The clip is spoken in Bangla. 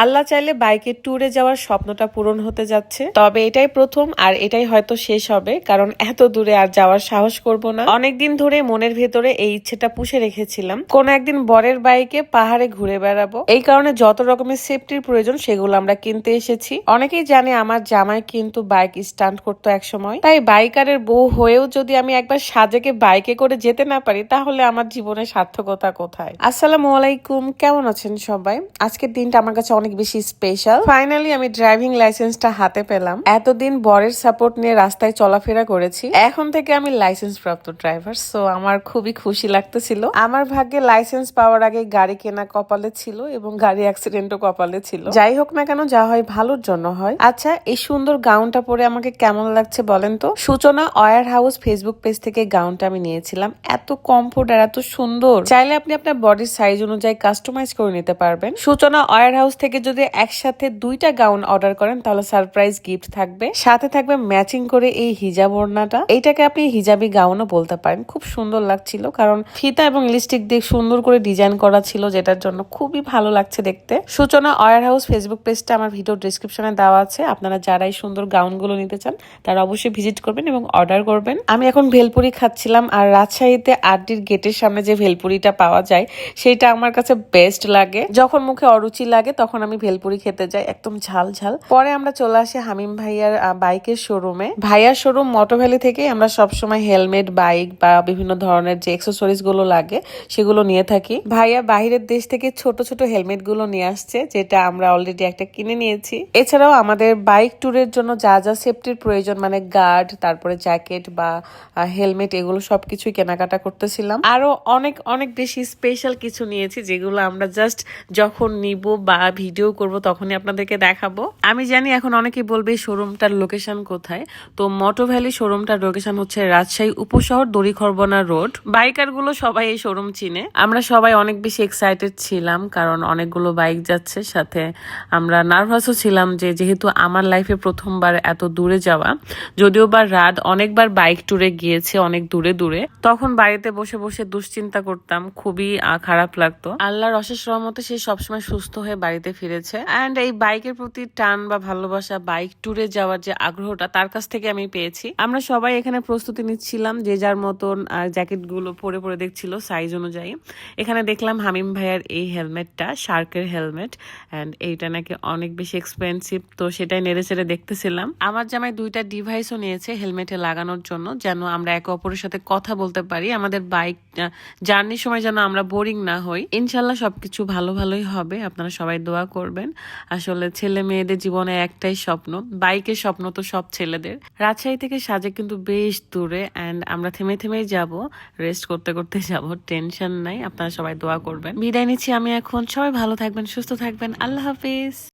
আল্লাহ চাইলে বাইকে ট্যুরে যাওয়ার স্বপ্নটা পূরণ হতে যাচ্ছে। তবে এটাই প্রথম আর এটাই হয়তো শেষ হবে, কারণ এত দূরে আর যাওয়ার সাহস করব না। অনেকদিন ধরে মনের ভেতরে এই ইচ্ছেটা পুষে রেখেছিলাম, কোন একদিন বরের বাইকে পাহাড়ে ঘুরে বেড়াবো। এই কারণে যত রকমের সেফটির প্রয়োজন সেগুলো আমরা কিনতে এসেছি। অনেকেই জানে আমার জামাই কিন্তু বাইক স্টান্ট করতো এক সময় তাই বাইকারের বউ হয়েও যদি আমি একবার সাজেকে বাইকে করে যেতে না পারি, তাহলে আমার জীবনের সার্থকতা কোথায়? আসসালামু আলাইকুম, কেমন আছেন সবাই? আজকের দিনটা আমার কাছে অনেক বেশি স্পেশাল ফাইনালি আমি ড্রাইভিং লাইসেন্সটা হাতে পেলাম। এতদিন বরের সাপোর্ট নিয়ে রাস্তায় চলাফেরা করেছি। এখন থেকে আমি লাইসেন্স প্রাপ্ত ড্রাইভার সো আমার খুবই খুশি লাগতেছিল। আমার ভাগ্যে লাইসেন্স পাওয়ার আগে গাড়ি কেনা কপালে ছিল এবং গাড়ি অ্যাক্সিডেন্টও কপালে ছিল। যাই হোক না কেন, যা হয় ভালোর জন্য হয়। আচ্ছা এই সুন্দর গাউনটা পরে আমাকে কেমন লাগছে বলেন তো? সূচনা অয়ার হাউস ফেসবুক পেজ থেকে গাউনটা আমি নিয়েছিলাম। এত কমফোর্ট আর এত সুন্দর। চাইলে আপনি আপনার বডির সাইজ অনুযায়ী কাস্টমাইজ করে নিতে পারবেন। সূচনা অয়ার হাউস থেকে যদি একসাথে দুইটা গাউন অর্ডার করেন, তাহলে সারপ্রাইজ গিফট থাকবে। সাথে থাকবে ম্যাচিং করে এই হিজাব ওড়নাটা। এইটাকে আপনি হিজাবি গাউনও বলতে পারেন। খুব সুন্দর লাগছিল, কারণ ফিতা এবং লিপস্টিক দিয়ে সুন্দর করে ডিজাইন করা ছিল, যেটার জন্য খুবই ভালো লাগছে দেখতে। সূচনা অয়ার হাউস ফেসবুক পেজটা আমার ভিডিও ডিসক্রিপশনে দেওয়া আছে। আপনারা যারা এই সুন্দর গাউনগুলো নিতে চান, তারা অবশ্যই ভিজিট করবেন এবং অর্ডার করবেন। আমি এখন ভেলপুরি খাচ্ছিলাম, আর রাজশাহীতে আড্ডির গেটের সামনে যে ভেলপুরিটা পাওয়া যায়, সেটা আমার কাছে বেস্ট লাগে। যখন মুখে অরুচি লাগে, তখন আমি ভেলপুরি খেতে যাই, একদম ঝাল ঝাল। পরে আমরা চলে আসি হামিম ভাইয়ার বাইকের শোরুমে ভাইয়ার শোরুম মোটো ভ্যালি থেকে আমরা সবসময় হেলমেট বাইক বা বিভিন্ন ধরনের যে এক্সেসরিজগুলো লাগে, সেগুলো নিয়ে থাকি। ভাইয়া বাহিরের দেশ থেকে ছোট ছোট হেলমেটগুলো নিয়ে আসছে, যেটা আমরা অলরেডি একটা কিনে নিয়েছি। এছাড়াও আমাদের বাইক ট্যুরের জন্য যা যা সেফটির প্রয়োজন মানে গার্ড তারপরে জ্যাকেট বা হেলমেট এগুলো সবকিছুই কেনাকাটা করতেছিলাম। আরও অনেক অনেক বেশি স্পেশাল কিছু নিয়েছি, যেগুলো আমরা জাস্ট যখন নিব বা ভিডিও করব, তখনই আপনাদেরকে দেখাবো। আমি জানি এখন অনেকেই বলবে, শোরুমটার লোকেশন কোথায়? তো মোটো ভ্যালি শোরুমটার লোকেশন হচ্ছে রাজশাহী উপশহর দড়িখরবনা রোড বাইকারগুলো সবাই এই শোরুম চিনে। আমরা সবাই অনেক বেশি এক্সাইটেড ছিলাম, কারণ অনেকগুলো বাইক যাচ্ছে, সাথে আমরা নার্ভাসও ছিলাম যে যেহেতু আমার লাইফে প্রথমবার এত দূরে যাওয়া, যদিও বা রাত অনেকবার বাইক ট্যুরে গিয়েছে, অনেক দূরে দূরে। তখন বাড়িতে বসে বসে দুশ্চিন্তা করতাম, খুবই খারাপ লাগতো। আল্লাহর অশেষ রহমতে সে সবসময় সুস্থ হয়ে বাড়িতে ফিরেছে। অ্যান্ড এই বাইকের প্রতি টান বা ভালোবাসা, বাইক ট্যুরে যাওয়ার যে আগ্রহটা, তার কাছ থেকে আমি পেয়েছি। আমরা সবাই এখানে প্রস্তুতি নিচ্ছিলাম, যে যার মতন জ্যাকেটগুলো পরে পরে দেখছিল সাইজ অনুযায়ী। এখানে দেখলাম হামিম ভাইয়ার এই হেলমেটটা শার্কের হেলমেট অ্যান্ড এইটা নাকি অনেক বেশি এক্সপেন্সিভ তো সেটাই নেড়ে চেড়ে দেখতেছিলাম। আমার জামাই দুইটা ডিভাইসও নিয়েছে হেলমেটে লাগানোর জন্য, যেন আমরা একে অপরের সাথে কথা বলতে পারি। আমাদের বাইক জার্নির সময় যেন আমরা বোরিং না হই। ইনশাল্লাহ সবকিছু ভালো ভালোই হবে। আপনারা সবাই দোয়া করবেন। আসলে ছেলে মেয়েদের জীবনে একটাই স্বপ্ন। বাইকের স্বপ্ন তো সব ছেলেদের। রাজশাহী থেকে সাজে কিন্তু বেশ দূরে অ্যান্ড আমরা থেমে থেমেই যাব। রেস্ট করতে করতে যাব। টেনশন নাই, আপনারা সবাই দোয়া করবেন। বিদায় নিচ্ছি আমি এখন। সবাই ভালো থাকবেন, সুস্থ থাকবেন। আল্লাহ হাফিজ।